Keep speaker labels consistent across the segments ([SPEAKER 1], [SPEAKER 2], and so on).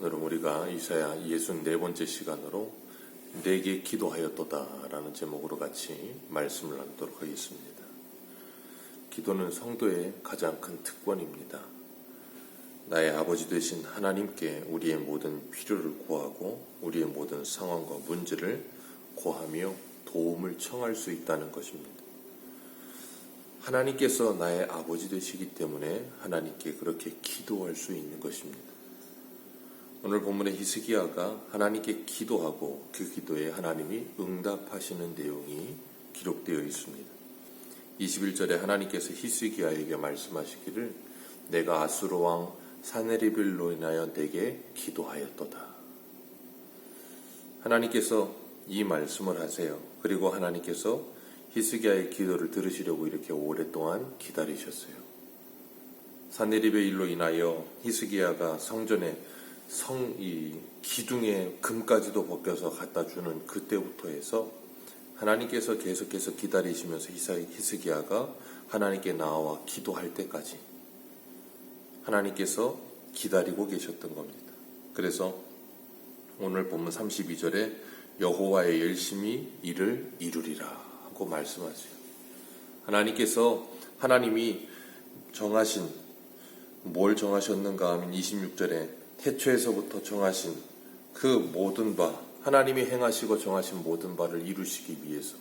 [SPEAKER 1] 오늘은 우리가 이사야 64번째 시간으로 내게 기도하였도다라는 제목으로 같이 말씀을 나누도록 하겠습니다. 기도는 성도의 가장 큰 특권입니다. 나의 아버지 되신 하나님께 우리의 모든 필요를 구하고 우리의 모든 상황과 문제를 고하며 도움을 청할 수 있다는 것입니다. 하나님께서 나의 아버지 되시기 때문에 하나님께 그렇게 기도할 수 있는 것입니다. 오늘 본문의 히스기야가 하나님께 기도하고 그 기도에 하나님이 응답하시는 내용이 기록되어 있습니다. 21절에 하나님께서 히스기야에게 말씀하시기를 내가 아수르 왕 사네리빌로 인하여 내게 기도하였도다. 하나님께서 이 말씀을 하세요. 그리고 하나님께서 히스기야의 기도를 들으시려고 이렇게 오랫동안 기다리셨어요. 사네립의 일로 인하여 히스기야가 성전에 성 이 기둥에 금까지도 벗겨서 갖다 주는 그때부터 해서 하나님께서 계속해서 기다리시면서 히스기야가 하나님께 나와 기도할 때까지 하나님께서 기다리고 계셨던 겁니다. 그래서 오늘 본문 32절에 여호와의 열심히 일을 이루리라 하고 말씀하세요. 하나님께서 하나님이 정하신 뭘 정하셨는가 하면 26절에 태초에서부터 정하신 그 모든 바 하나님이 행하시고 정하신 모든 바를 이루시기 위해서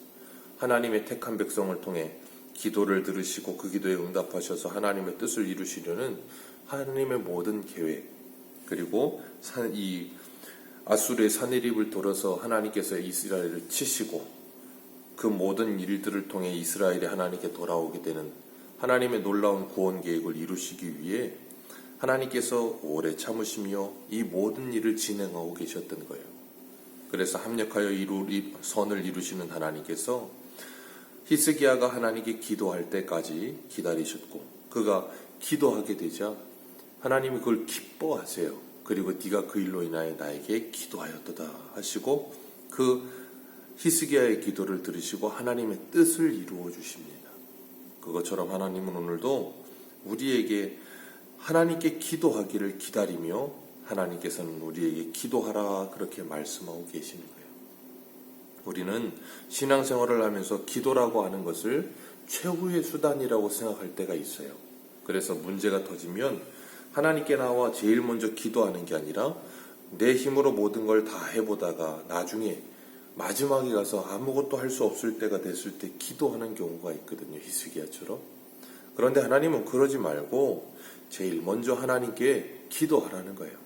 [SPEAKER 1] 하나님의 택한 백성을 통해 기도를 들으시고 그 기도에 응답하셔서 하나님의 뜻을 이루시려는 하나님의 모든 계획 그리고 이 아수르의 사내립을 돌아서 하나님께서 이스라엘을 치시고 그 모든 일들을 통해 이스라엘이 하나님께 돌아오게 되는 하나님의 놀라운 구원 계획을 이루시기 위해 하나님께서 오래 참으시며 이 모든 일을 진행하고 계셨던 거예요. 그래서 합력하여 이루, 선을 이루시는 하나님께서 히스기야가 하나님께 기도할 때까지 기다리셨고 그가 기도하게 되자 하나님이 그걸 기뻐하세요. 그리고 네가 그 일로 인하여 나에게 기도하였도다 하시고 그 히스기야의 기도를 들으시고 하나님의 뜻을 이루어 주십니다. 그것처럼 하나님은 오늘도 우리에게 하나님께 기도하기를 기다리며 하나님께서는 우리에게 기도하라 그렇게 말씀하고 계시는 거예요. 우리는 신앙생활을 하면서 기도라고 하는 것을 최후의 수단이라고 생각할 때가 있어요. 그래서 문제가 터지면 하나님께 나와 제일 먼저 기도하는 게 아니라 내 힘으로 모든 걸 다 해보다가 나중에 마지막에 가서 아무것도 할 수 없을 때가 됐을 때 기도하는 경우가 있거든요. 히스기야처럼. 그런데 하나님은 그러지 말고 제일 먼저 하나님께 기도하라는 거예요.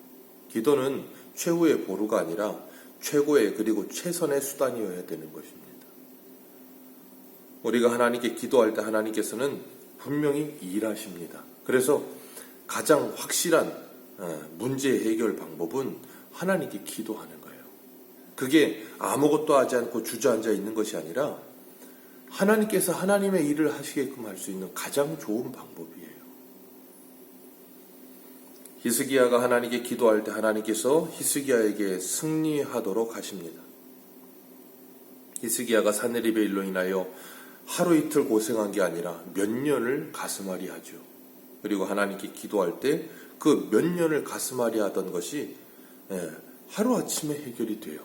[SPEAKER 1] 기도는 최후의 보루가 아니라 최고의 그리고 최선의 수단이어야 되는 것입니다. 우리가 하나님께 기도할 때 하나님께서는 분명히 일하십니다. 그래서 가장 확실한 어, 문제 해결 방법은 하나님께 기도하는 거예요. 그게 아무것도 하지 않고 주저앉아 있는 것이 아니라 하나님께서 하나님의 일을 하시게끔 할 수 있는 가장 좋은 방법이에요. 히스기야가 하나님께 기도할 때 하나님께서 히스기야에게 승리하도록 하십니다. 히스기야가 사내립의 일로 인하여 하루 이틀 고생한 게 아니라 몇 년을 가슴앓이 하죠. 그리고 하나님께 기도할 때 그 몇 년을 가슴앓이 하던 것이 예, 하루아침에 해결이 돼요.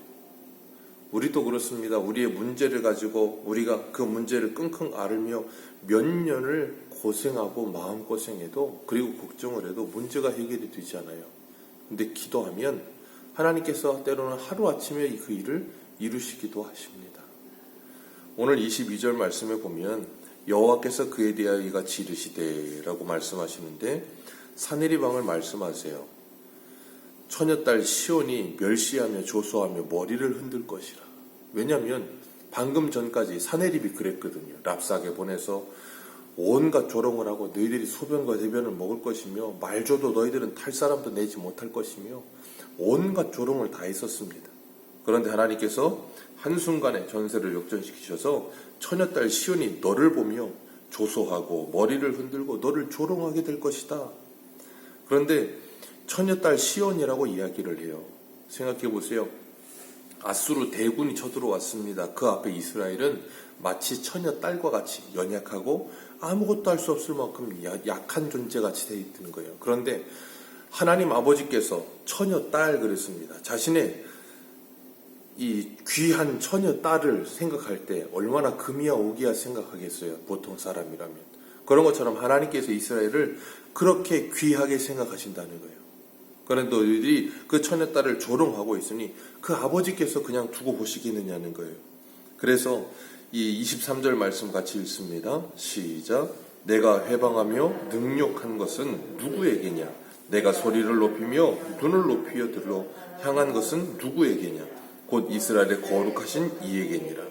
[SPEAKER 1] 우리도 그렇습니다. 우리의 문제를 가지고 우리가 그 문제를 끙끙 앓으며 몇 년을 고생하고 마음고생해도 그리고 걱정을 해도 문제가 해결이 되지 않아요. 근데 기도하면 하나님께서 때로는 하루아침에 그 일을 이루시기도 하십니다. 오늘 22절 말씀에 보면 여호와께서 그에 대하여 이같이 이르시되라고 말씀하시는데 사내리방을 말씀하세요. 처녀딸 시온이 멸시하며 조소하며 머리를 흔들 것이라. 왜냐하면 방금 전까지 사내립이 그랬거든요. 랍사게 보내서 온갖 조롱을 하고 너희들이 소변과 대변을 먹을 것이며 말줘도 너희들은 탈 사람도 내지 못할 것이며 온갖 조롱을 다 했었습니다. 그런데 하나님께서 한순간에 전세를 역전시키셔서 처녀딸 시온이 너를 보며 조소하고 머리를 흔들고 너를 조롱하게 될 것이다. 그런데 처녀딸 시온이라고 이야기를 해요. 생각해 보세요. 아수르 대군이 쳐들어왔습니다. 그 앞에 이스라엘은 마치 처녀 딸과 같이 연약하고 아무것도 할 수 없을 만큼 약한 존재 같이 되어 있는 거예요. 그런데 하나님 아버지께서 처녀 딸 그랬습니다. 자신의 이 귀한 처녀 딸을 생각할 때 얼마나 금이야 오기야 생각하겠어요. 보통 사람이라면. 그런 것처럼 하나님께서 이스라엘을 그렇게 귀하게 생각하신다는 거예요. 그런데 너희들이 그 처녀 딸을 조롱하고 있으니 그 아버지께서 그냥 두고 보시겠느냐는 거예요. 그래서 이 23절 말씀 같이 읽습니다. 시작. 내가 해방하며 능욕한 것은 누구에게냐? 내가 소리를 높이며 눈을 높이어 들러 향한 것은 누구에게냐? 곧 이스라엘의 거룩하신 이에게니라.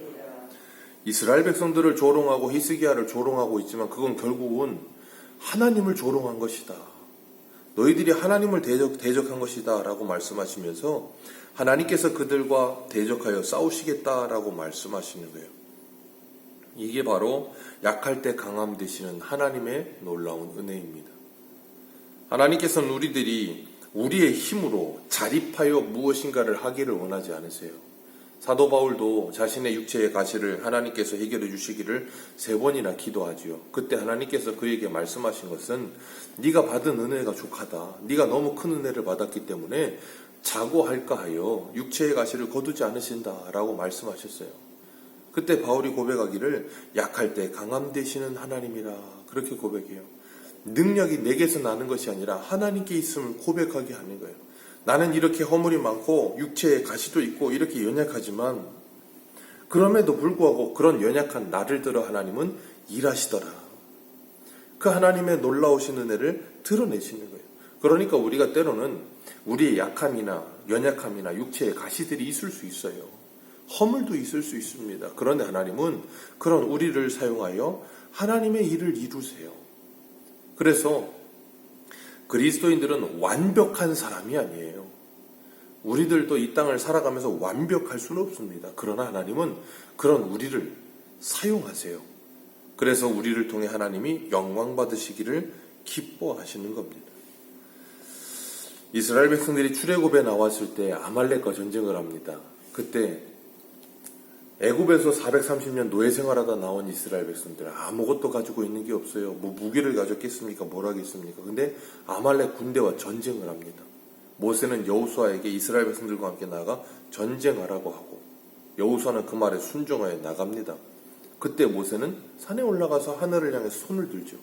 [SPEAKER 1] 이스라엘 백성들을 조롱하고 히스기야를 조롱하고 있지만 그건 결국은 하나님을 조롱한 것이다. 너희들이 하나님을 대적, 대적한 것이다. 라고 말씀하시면서 하나님께서 그들과 대적하여 싸우시겠다 라고 말씀하시는 거예요. 이게 바로 약할 때 강함 되시는 하나님의 놀라운 은혜입니다. 하나님께서는 우리들이 우리의 힘으로 자립하여 무엇인가를 하기를 원하지 않으세요. 사도 바울도 자신의 육체의 가시를 하나님께서 해결해 주시기를 세 번이나 기도하지요. 그때 하나님께서 그에게 말씀하신 것은 네가 받은 은혜가 족하다. 네가 너무 큰 은혜를 받았기 때문에 자고 할까 하여 육체의 가시를 거두지 않으신다라고 말씀하셨어요. 그때 바울이 고백하기를 약할 때 강함 되시는 하나님이라 그렇게 고백해요. 능력이 내게서 나는 것이 아니라 하나님께 있음을 고백하게 하는 거예요. 나는 이렇게 허물이 많고 육체에 가시도 있고 이렇게 연약하지만 그럼에도 불구하고 그런 연약한 나를 들어 하나님은 일하시더라. 그 하나님의 놀라우신 은혜를 드러내시는 거예요. 그러니까 우리가 때로는 우리의 약함이나 연약함이나 육체의 가시들이 있을 수 있어요. 허물도 있을 수 있습니다. 그런데 하나님은 그런 우리를 사용하여 하나님의 일을 이루세요. 그래서 그리스도인들은 완벽한 사람이 아니에요. 우리들도 이 땅을 살아가면서 완벽할 수는 없습니다. 그러나 하나님은 그런 우리를 사용하세요. 그래서 우리를 통해 하나님이 영광 받으시기를 기뻐하시는 겁니다. 이스라엘 백성들이 출애굽에 나왔을 때 아말렉과 전쟁을 합니다. 그때 애굽에서 430년 노예 생활하다 나온 이스라엘 백성들 아무것도 가지고 있는 게 없어요. 뭐 무기를 가졌겠습니까? 뭘 하겠습니까? 근데 아말렉 군대와 전쟁을 합니다. 모세는 여우수아에게 이스라엘 백성들과 함께 나가 전쟁하라고 하고 여우수아는 그 말에 순종하여 나갑니다. 그때 모세는 산에 올라가서 하늘을 향해 손을 들죠.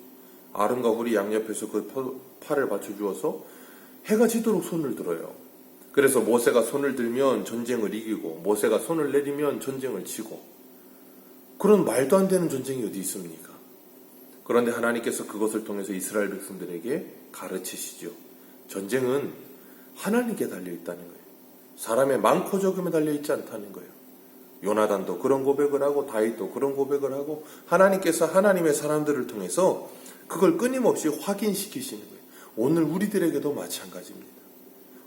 [SPEAKER 1] 아름과 훌이 양옆에서 그 팔을 받쳐 주어서 해가 지도록 손을 들어요. 그래서 모세가 손을 들면 전쟁을 이기고 모세가 손을 내리면 전쟁을 지고 그런 말도 안 되는 전쟁이 어디 있습니까? 그런데 하나님께서 그것을 통해서 이스라엘 백성들에게 가르치시죠. 전쟁은 하나님께 달려 있다는 거예요. 사람의 많고 적음에 달려 있지 않다는 거예요. 요나단도 그런 고백을 하고 다윗도 그런 고백을 하고 하나님께서 하나님의 사람들을 통해서 그걸 끊임없이 확인시키시는 거예요. 오늘 우리들에게도 마찬가지입니다.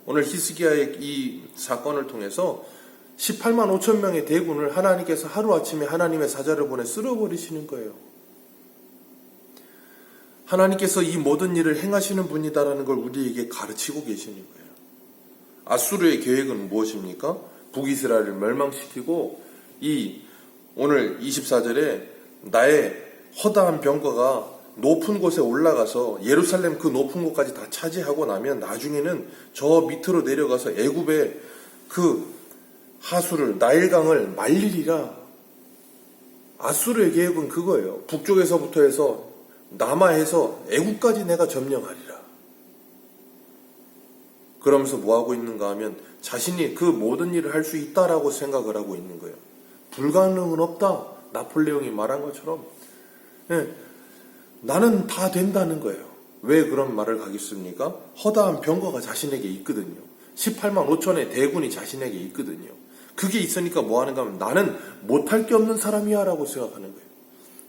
[SPEAKER 1] 오늘 히스기야의 이 사건을 통해서 18만 5천 명의 대군을 하나님께서 하루아침에 하나님의 사자를 보내 쓸어버리시는 거예요. 하나님께서 이 모든 일을 행하시는 분이다라는 걸 우리에게 가르치고 계시는 거예요. 아수르의 계획은 무엇입니까? 북이스라엘을 멸망시키고 이 오늘 24절에 나의 허다한 병거가 높은 곳에 올라가서 예루살렘 그 높은 곳까지 다 차지하고 나면 나중에는 저 밑으로 내려가서 애굽의 그 하수를 나일강을 말리리라. 아수르의 계획은 그거예요. 북쪽에서부터 해서 남하해서 애굽까지 내가 점령하리라. 그러면서 뭐 하고 있는가 하면 자신이 그 모든 일을 할 수 있다라고 생각을 하고 있는 거예요. 불가능은 없다. 나폴레옹이 말한 것처럼. 네. 나는 다 된다는 거예요. 왜 그런 말을 하겠습니까? 허다한 병거가 자신에게 있거든요. 18만 5천의 대군이 자신에게 있거든요. 그게 있으니까 뭐 하는가 하면 나는 못할 게 없는 사람이야 라고 생각하는 거예요.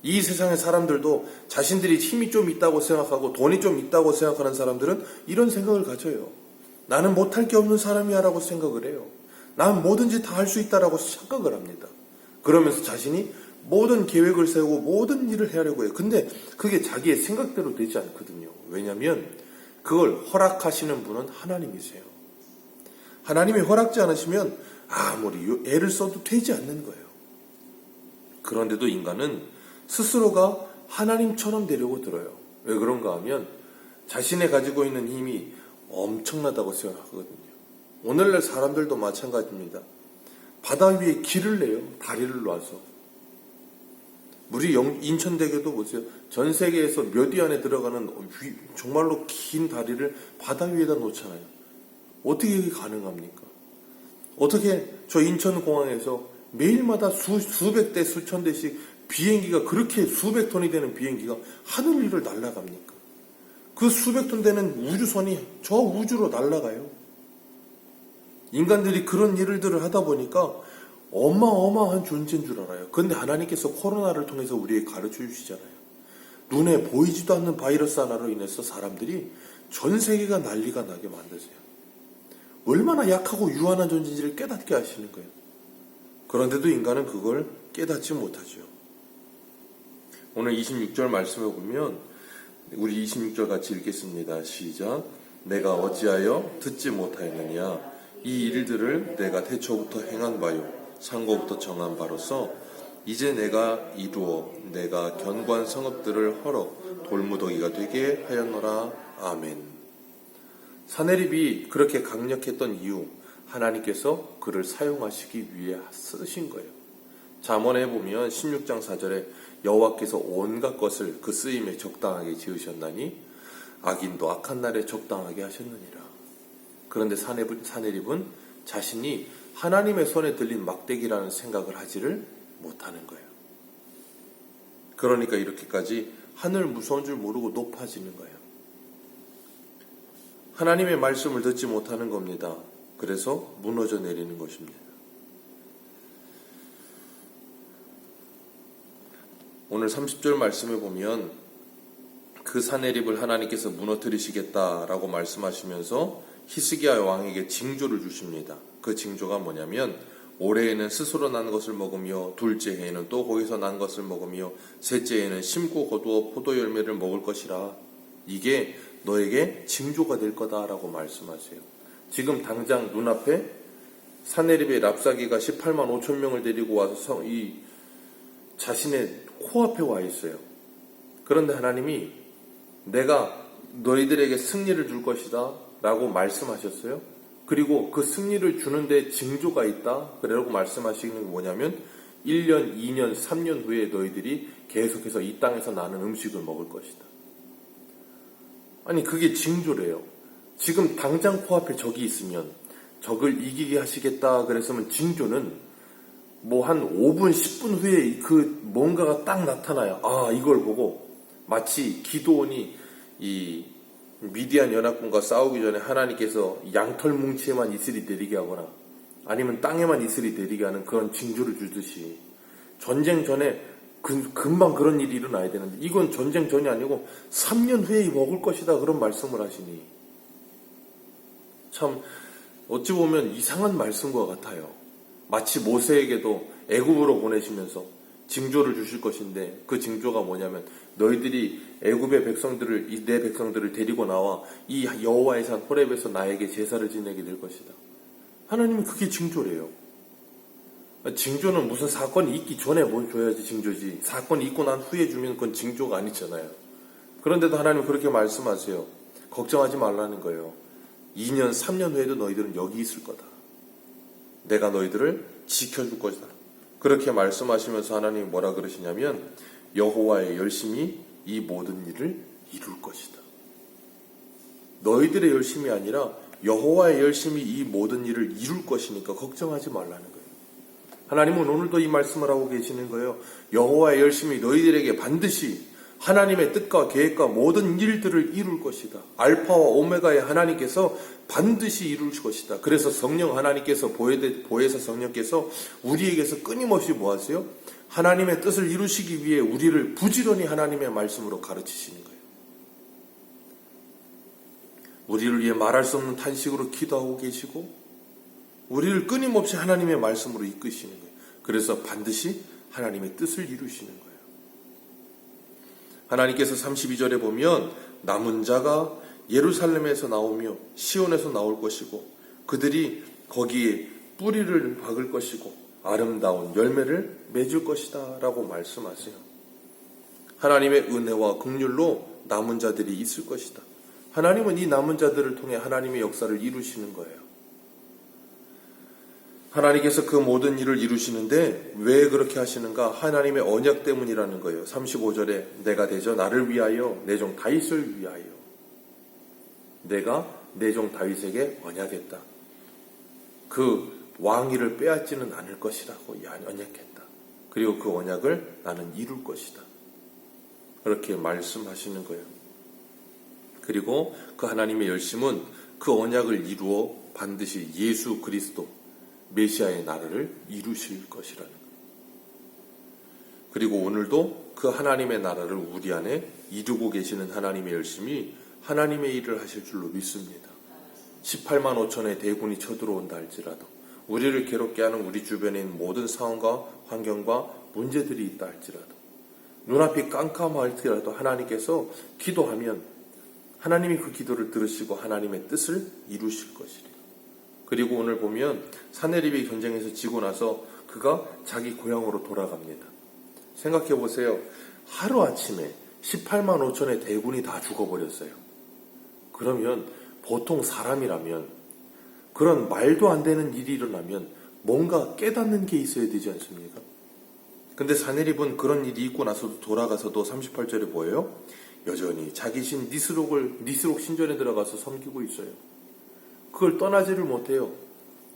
[SPEAKER 1] 이 세상의 사람들도 자신들이 힘이 좀 있다고 생각하고 돈이 좀 있다고 생각하는 사람들은 이런 생각을 가져요. 나는 못할 게 없는 사람이야 라고 생각을 해요. 난 뭐든지 다 할 수 있다라고 생각을 합니다. 그러면서 자신이 모든 계획을 세우고 모든 일을 하려고 해요. 근데 그게 자기의 생각대로 되지 않거든요. 왜냐하면 그걸 허락하시는 분은 하나님이세요. 하나님이 허락지 않으시면 아무리 애를 써도 되지 않는 거예요. 그런데도 인간은 스스로가 하나님처럼 되려고 들어요. 왜 그런가 하면 자신의 가지고 있는 힘이 엄청나다고 생각하거든요. 오늘날 사람들도 마찬가지입니다. 바다 위에 길을 내요. 다리를 놔서. 우리 영- 인천대교도 보세요. 전 세계에서 몇 위 안에 들어가는 위- 정말로 긴 다리를 바다 위에다 놓잖아요. 어떻게 가능합니까? 어떻게 저 인천공항에서 매일마다 수, 수백 대, 수천 대씩 비행기가 그렇게 수백 톤이 되는 비행기가 하늘 위를 날아갑니까? 그 수백 톤 되는 우주선이 저 우주로 날아가요. 인간들이 그런 일들을 하다 보니까 어마어마한 존재인 줄 알아요. 그런데 하나님께서 코로나를 통해서 우리에게 가르쳐 주시잖아요. 눈에 보이지도 않는 바이러스 하나로 인해서 사람들이 전 세계가 난리가 나게 만드세요. 얼마나 약하고 유한한 존재인지를 깨닫게 하시는 거예요. 그런데도 인간은 그걸 깨닫지 못하죠. 오늘 26절 말씀에 보면 우리 26절 같이 읽겠습니다. 시작. 내가 어찌하여 듣지 못하였느냐 이 일들을 내가 태초부터 행한 바요 상고부터 정한 바로서 이제 내가 이루어 내가 견고한 성읍들을 헐어 돌무더기가 되게 하였노라 아멘. 사내립이 그렇게 강력했던 이유 하나님께서 그를 사용하시기 위해 쓰신 거예요. 잠언에 보면 16장 4절에 여호와께서 온갖 것을 그 쓰임에 적당하게 지으셨나니 악인도 악한 날에 적당하게 하셨느니라. 그런데 사내립- 사내립은 자신이 하나님의 손에 들린 막대기라는 생각을 하지를 못하는 거예요. 그러니까 이렇게까지 하늘 무서운 줄 모르고 높아지는 거예요. 하나님의 말씀을 듣지 못하는 겁니다. 그래서 무너져 내리는 것입니다. 오늘 30절 말씀에 보면 그 사내립을 하나님께서 무너뜨리시겠다라고 말씀하시면서 히스기야 왕에게 징조를 주십니다. 그 징조가 뭐냐면 올해에는 스스로 난 것을 먹으며 둘째 해에는 또 거기서 난 것을 먹으며 셋째 해에는 심고 거두어 포도 열매를 먹을 것이라 이게 너에게 징조가 될 거다라고 말씀하세요. 지금 당장 눈앞에 사내립의 랍사기가 18만 5천 명을 데리고 와서 성- 이 자신의 코앞에 와 있어요. 그런데 하나님이 내가 너희들에게 승리를 줄 것이다 라고 말씀하셨어요. 그리고 그 승리를 주는데 징조가 있다. 그래라고 말씀하시는 게 뭐냐면 1년, 2년, 3년 후에 너희들이 계속해서 이 땅에서 나는 음식을 먹을 것이다. 아니, 그게 징조래요. 지금 당장 코앞에 적이 있으면 적을 이기게 하시겠다 그랬으면 징조는 뭐 한 5분, 10분 후에 그 뭔가가 딱 나타나요. 아, 이걸 보고 마치 기도원이 이 미디안 연합군과 싸우기 전에 하나님께서 양털 뭉치에만 이슬이 내리게 하거나 아니면 땅에만 이슬이 내리게 하는 그런 징조를 주듯이 전쟁 전에 그- 금방 그런 일이 일어나야 되는데 이건 전쟁 전이 아니고 3년 후에 먹을 것이다 그런 말씀을 하시니 참 어찌 보면 이상한 말씀과 같아요. 마치 모세에게도 애굽으로 보내시면서 징조를 주실 것인데 그 징조가 뭐냐면 너희들이 애굽의 백성들을 이 내 백성들을 데리고 나와 이 여호와의 산 호렙에서 나에게 제사를 지내게 될 것이다. 하나님은 그게 징조래요. 징조는 무슨 사건이 있기 전에 뭘 줘야지 징조지. 사건이 있고 난 후에 주면 그건 징조가 아니잖아요. 그런데도 하나님은 그렇게 말씀하세요. 걱정하지 말라는 거예요. 2년, 3년 후에도 너희들은 여기 있을 거다. 내가 너희들을 지켜줄 것이다. 그렇게 말씀하시면서 하나님이 뭐라 그러시냐면 여호와의 열심히 이 모든 일을 이룰 것이다. 너희들의 열심이 아니라 여호와의 열심히 이 모든 일을 이룰 것이니까 걱정하지 말라는 거예요. 하나님은 오늘도 이 말씀을 하고 계시는 거예요. 여호와의 열심히 너희들에게 반드시 하나님의 뜻과 계획과 모든 일들을 이룰 것이다. 알파와 오메가의 하나님께서 반드시 이룰 것이다. 그래서 성령 하나님께서 보혜- 보혜사 성령께서 우리에게서 끊임없이 뭐 하세요? 하나님의 뜻을 이루시기 위해 우리를 부지런히 하나님의 말씀으로 가르치시는 거예요. 우리를 위해 말할 수 없는 탄식으로 기도하고 계시고 우리를 끊임없이 하나님의 말씀으로 이끄시는 거예요. 그래서 반드시 하나님의 뜻을 이루시는 거예요. 하나님께서 32절에 보면 남은 자가 예루살렘에서 나오며 시온에서 나올 것이고 그들이 거기에 뿌리를 박을 것이고 아름다운 열매를 맺을 것이다 라고 말씀하세요. 하나님의 은혜와 긍휼로 남은 자들이 있을 것이다. 하나님은 이 남은 자들을 통해 하나님의 역사를 이루시는 거예요. 하나님께서 그 모든 일을 이루시는데 왜 그렇게 하시는가? 하나님의 언약 때문이라는 거예요. 35절에 내가 대저 나를 위하여 내 종 다윗을 위하여 내가 내 종 다윗에게 언약했다. 그 왕위를 빼앗지는 않을 것이라고 언약했다. 그리고 그 언약을 나는 이룰 것이다. 그렇게 말씀하시는 거예요. 그리고 그 하나님의 열심은 그 언약을 이루어 반드시 예수 그리스도 메시아의 나라를 이루실 것이라는. 그리고 오늘도 그 하나님의 나라를 우리 안에 이루고 계시는 하나님의 열심이 하나님의 일을 하실 줄로 믿습니다. 18만 5천의 대군이 쳐들어온다 할지라도 우리를 괴롭게 하는 우리 주변에 있는 모든 상황과 환경과 문제들이 있다 할지라도 눈앞이 깜깜할지라도 하나님께서 기도하면 하나님이 그 기도를 들으시고 하나님의 뜻을 이루실 것이래요. 그리고 오늘 보면 사내립의 전쟁에서 지고 나서 그가 자기 고향으로 돌아갑니다. 생각해 보세요. 하루 아침에 18만 5천의 대군이 다 죽어버렸어요. 그러면 보통 사람이라면 그런 말도 안 되는 일이 일어나면 뭔가 깨닫는 게 있어야 되지 않습니까? 근데 사내립은 그런 일이 있고 나서도 돌아가서도 38절에 뭐예요? 여전히 자기 신 니스록을 니스록 신전에 들어가서 섬기고 있어요. 그걸 떠나지를 못해요.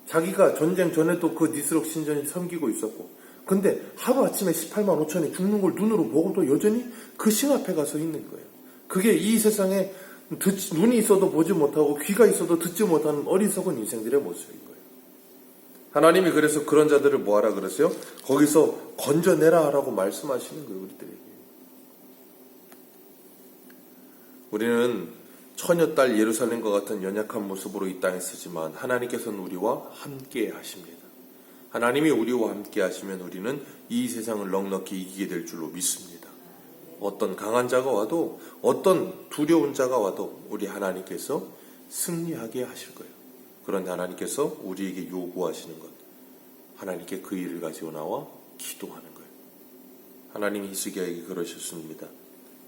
[SPEAKER 1] 자기가 전쟁 전에도 그 니스록 신전이 섬기고 있었고, 근데 하루 아침에 18만 5천이 죽는 걸 눈으로 보고도 여전히 그 신 앞에 가서 있는 거예요. 그게 이 세상에 듣, 눈이 있어도 보지 못하고 귀가 있어도 듣지 못하는 어리석은 인생들의 모습인 거예요. 하나님이 그래서 그런 자들을 뭐하라 그랬어요? 거기서 건져내라 라고 말씀하시는 거예요, 우리들에게. 우리는 처녀 딸 예루살렘과 같은 연약한 모습으로 이 땅에 서지만 하나님께서는 우리와 함께 하십니다. 하나님이 우리와 함께 하시면 우리는 이 세상을 넉넉히 이기게 될 줄로 믿습니다. 어떤 강한 자가 와도 어떤 두려운 자가 와도 우리 하나님께서 승리하게 하실 거예요. 그런데 하나님께서 우리에게 요구하시는 것, 하나님께 그 일을 가지고 나와 기도하는 거예요. 하나님이 히스기야에게 그러셨습니다.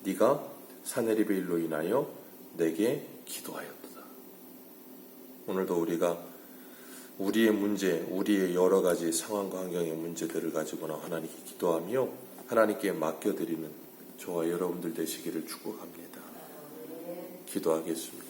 [SPEAKER 1] 네가 사내립의 일로 인하여 내게 기도하였도다. 오늘도 우리가 우리의 문제, 우리의 여러 가지 상황과 환경의 문제들을 가지고나 하나님께 기도하며 하나님께 맡겨드리는 저와 여러분들 되시기를 축복합니다. 기도하겠습니다.